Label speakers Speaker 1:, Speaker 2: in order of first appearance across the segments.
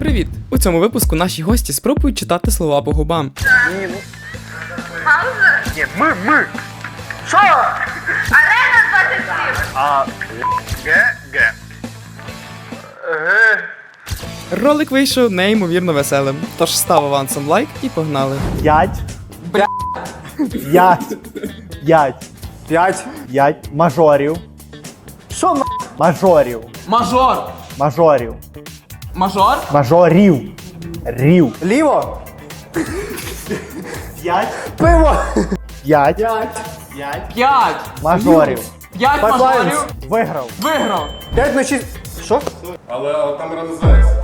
Speaker 1: Привіт! У цьому випуску наші гості спробують читати слова по губам.
Speaker 2: Ні, ми, ми. Що?
Speaker 3: Арена 27.
Speaker 2: А, г, г. Г.
Speaker 1: Ролик вийшов неймовірно веселим. Тож став авансом лайк і погнали.
Speaker 4: П'ять. П'ять. П'ять.
Speaker 2: П'ять.
Speaker 4: П'ять мажорів.
Speaker 2: Що на?
Speaker 4: Мажорів.
Speaker 5: Мажор.
Speaker 4: Мажорів.
Speaker 5: Мажор.
Speaker 4: Мажорів. Рів.
Speaker 2: Ліво.
Speaker 4: П'ять.
Speaker 2: Пиво.
Speaker 4: П'ять.
Speaker 5: П'ять.
Speaker 4: Мажорів.
Speaker 5: П'ять
Speaker 2: Five
Speaker 5: мажорів.
Speaker 2: lines.
Speaker 4: Виграв.
Speaker 5: Виграв.
Speaker 2: П'ять на шість. Що?
Speaker 6: Але там називається.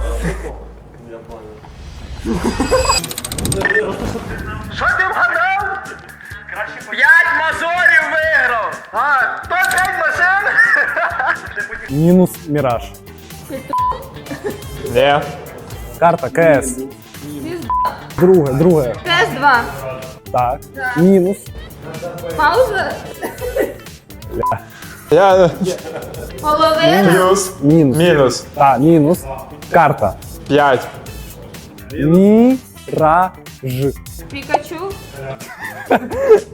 Speaker 2: Що ти вгадав? П'ять мажорів виграв. А, то п'ять машин?
Speaker 4: Мінус міраж.
Speaker 2: Ні.
Speaker 4: Карта КС. Друге, друге.
Speaker 3: Тест 2.
Speaker 4: Так. Мінус.
Speaker 3: Пауза.
Speaker 6: Я
Speaker 3: Половина.
Speaker 6: плюс,
Speaker 4: Мінус.
Speaker 6: мінус,
Speaker 4: Так, мінус. Карта.
Speaker 6: 5.
Speaker 4: Міраж.
Speaker 3: Пікачу.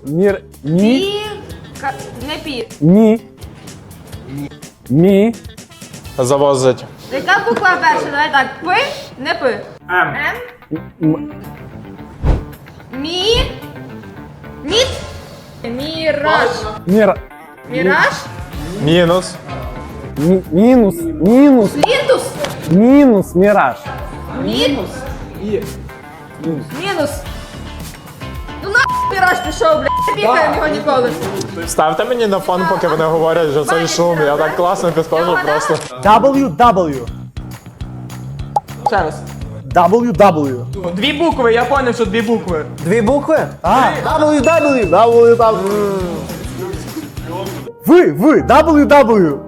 Speaker 4: Мір. Мі.
Speaker 3: І... Ка- Не пі.
Speaker 4: Мі. Мі.
Speaker 6: Завозить.
Speaker 3: Яка буква перша? Давай так. П, не П. М.
Speaker 4: М.
Speaker 3: Мі. Міт. Міраж.
Speaker 4: Мір.
Speaker 3: Міраж.
Speaker 6: Мінус.
Speaker 4: Мі. Мінус. Мінус.
Speaker 3: Плінтус.
Speaker 4: Мінус міраж.
Speaker 3: Мінус. Мінус. Ну на міраж пішов, блядь. Пікаємо його ніколи.
Speaker 6: Ставте мені на фон, поки вони говорять, що цей шум. Я так класно підходжу просто.
Speaker 4: WW.
Speaker 5: Ще раз.
Speaker 4: WW.
Speaker 5: Дві букви, я поняв, що дві букви.
Speaker 2: Дві букви?
Speaker 4: А.
Speaker 2: WW. WW.
Speaker 4: Ви, ви, WW.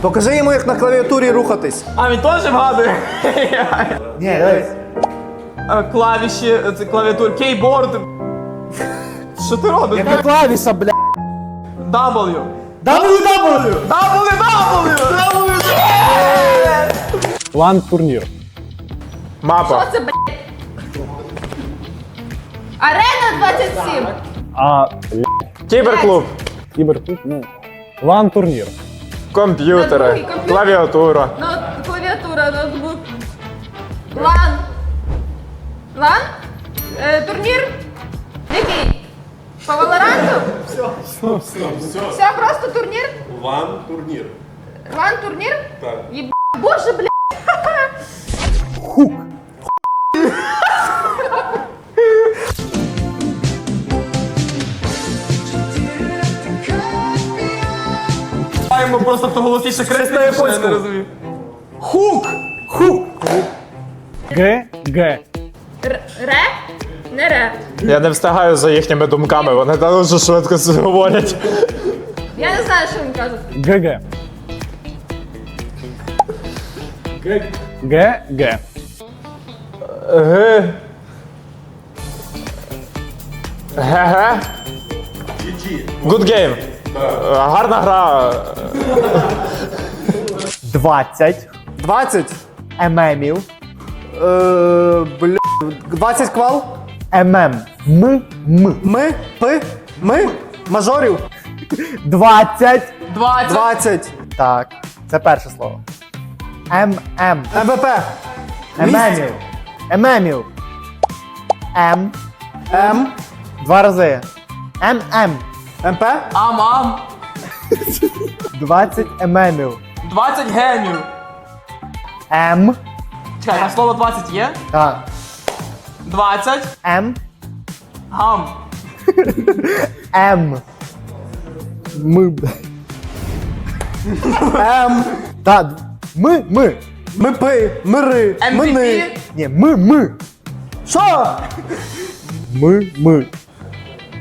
Speaker 2: Покажи йому, як на клавіатурі рухатись.
Speaker 5: А він теж вгадує.
Speaker 4: Ні, дивись.
Speaker 5: Е, Клавіші, е, це клавіатур, кейборд. Що ти робиш?
Speaker 4: Яка клавіша, бля.
Speaker 5: W.
Speaker 4: WW.
Speaker 5: W, W!
Speaker 4: Лан турнір.
Speaker 6: Мапа.
Speaker 3: Що це, блядь? Арена 27.
Speaker 4: А, бля,
Speaker 6: Кіберклуб.
Speaker 4: кіберклуб, ну. Лан турнір.
Speaker 6: Комп'ютери. Клавіатура.
Speaker 3: Ну, клавіатура, ноутбук. Лан. Лан? Е, турнір? По Валоранту? Все, все, все. Все, просто турнір?
Speaker 6: Ван турнір.
Speaker 3: Лан турнір?
Speaker 6: Так.
Speaker 3: Єб... Боже, блядь.
Speaker 4: Хук.
Speaker 5: Маємо просто хто голосніше кричить, що я не розумію. Хук!
Speaker 4: Хук. Г, Г.
Speaker 3: Р- Ре? Не ре.
Speaker 6: Я не встигаю за їхніми думками, вони дуже швидко говорять.
Speaker 3: Я не знаю, що він каже.
Speaker 4: ГГ. Г, Г.
Speaker 6: Г. Ге-ге. Good game. Гарна гра.
Speaker 4: 20
Speaker 2: 20.
Speaker 4: емемів.
Speaker 2: Е, бля. 20 квал.
Speaker 4: ММ. М, М.
Speaker 2: Ми. Пи. Ми. Мажорів.
Speaker 4: 20.
Speaker 5: 20.
Speaker 2: 20.
Speaker 4: Так, це перше слово. ММ.
Speaker 2: МВП.
Speaker 4: Емемів. Емемів. М.
Speaker 2: М.
Speaker 4: Два рази. ММ.
Speaker 2: МП.
Speaker 5: Ам, ам.
Speaker 4: 20 емемів.
Speaker 5: 20 генів.
Speaker 4: М.
Speaker 5: Чекай, там слово 20 є?
Speaker 4: Так.
Speaker 5: 20.
Speaker 4: М.
Speaker 5: Гам.
Speaker 4: М. Ми.
Speaker 2: М.
Speaker 4: Так. Ми. Ми.
Speaker 2: Ми пи. Мири. Мини.
Speaker 5: MVP.
Speaker 4: Ні, ми. Ми.
Speaker 2: Що?
Speaker 4: Ми. Ми.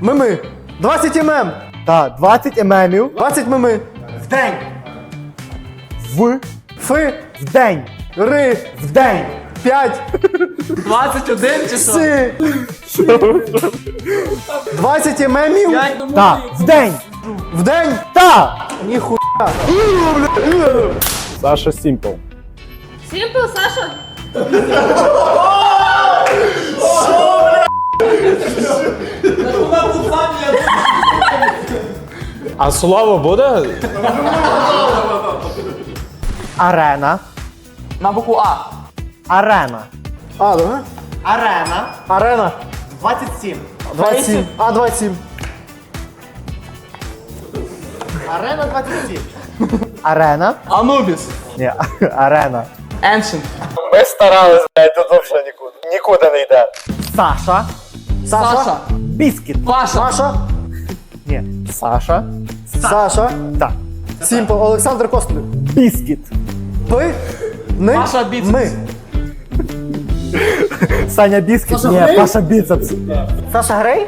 Speaker 2: Ми ми. 20 ММ.
Speaker 4: Так, 20 емемів
Speaker 2: 20 мими.
Speaker 4: в день. В.
Speaker 2: Фи.
Speaker 4: В день.
Speaker 2: Ри.
Speaker 4: В день.
Speaker 2: 5.
Speaker 5: 21 чи що?
Speaker 2: Си. 20 мемів.
Speaker 4: Так, в день.
Speaker 2: в день.
Speaker 4: Так.
Speaker 2: Ніхуя.
Speaker 4: Саша Сімпл.
Speaker 3: Сімпл, Саша?
Speaker 7: А слово буде?
Speaker 4: Арена.
Speaker 5: На букву А.
Speaker 4: Арена.
Speaker 2: А, давай.
Speaker 4: Арена.
Speaker 2: Арена.
Speaker 4: 27.
Speaker 2: 27. А, 27.
Speaker 4: Арена 27. Арена.
Speaker 5: Анубіс.
Speaker 4: Ні, арена.
Speaker 5: Ancient.
Speaker 4: Ми старались, блядь, тут взагалі нікуди. Нікуди не йде. Саша.
Speaker 2: Саша.
Speaker 5: Саша.
Speaker 4: Біскіт.
Speaker 5: Паша.
Speaker 2: Саша.
Speaker 4: Ні. Саша.
Speaker 2: Саша.
Speaker 4: Так.
Speaker 2: Сімпл. Олександр Костолів.
Speaker 4: Біскіт.
Speaker 2: Ви. Ни.
Speaker 5: Паша Біцепс.
Speaker 2: Ми.
Speaker 4: Саня Біскіт. Ні, Паша Біцепс.
Speaker 2: Саша Грей?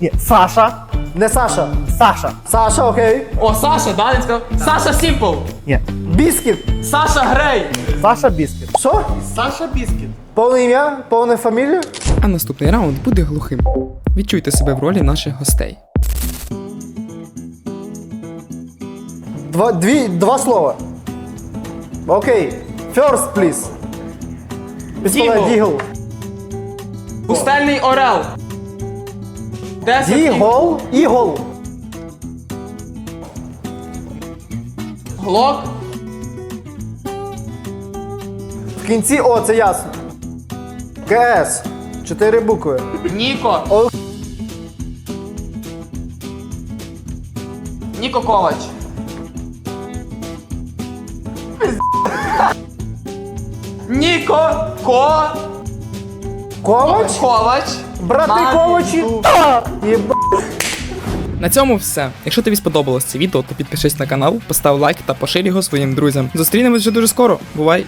Speaker 4: Ні, Саша.
Speaker 2: Не Саша.
Speaker 4: Саша.
Speaker 2: Саша, окей.
Speaker 5: О, Саша, да, він сказав. Саша Сімпл.
Speaker 4: Ні.
Speaker 2: Біскіт.
Speaker 5: Саша Грей.
Speaker 4: Саша Біскіт.
Speaker 2: Що?
Speaker 4: Саша Біскіт.
Speaker 2: Повне ім'я? Повне фамілія?
Speaker 1: А наступний раунд буде глухим. Відчуйте себе в ролі наших гостей.
Speaker 2: Два, дві, два слова. Окей. First, please. Пістолет
Speaker 5: Дігл.
Speaker 2: Дігл.
Speaker 5: Пустельний Орел. Десять.
Speaker 2: Дігл. Ігол.
Speaker 5: Глок.
Speaker 2: В кінці О, це ясно. КС. Чотири букви.
Speaker 5: Ніко.
Speaker 2: О.
Speaker 5: Ніко Ковач. Ніко Ко
Speaker 2: Ковач?
Speaker 5: Ковач.
Speaker 2: Брати
Speaker 5: Мамі.
Speaker 2: Ковачі? Та! Єба.
Speaker 1: На цьому все. Якщо тобі сподобалось це відео, то підпишись на канал, постав лайк та поширь його своїм друзям. Зустрінемось вже дуже скоро. Бувай!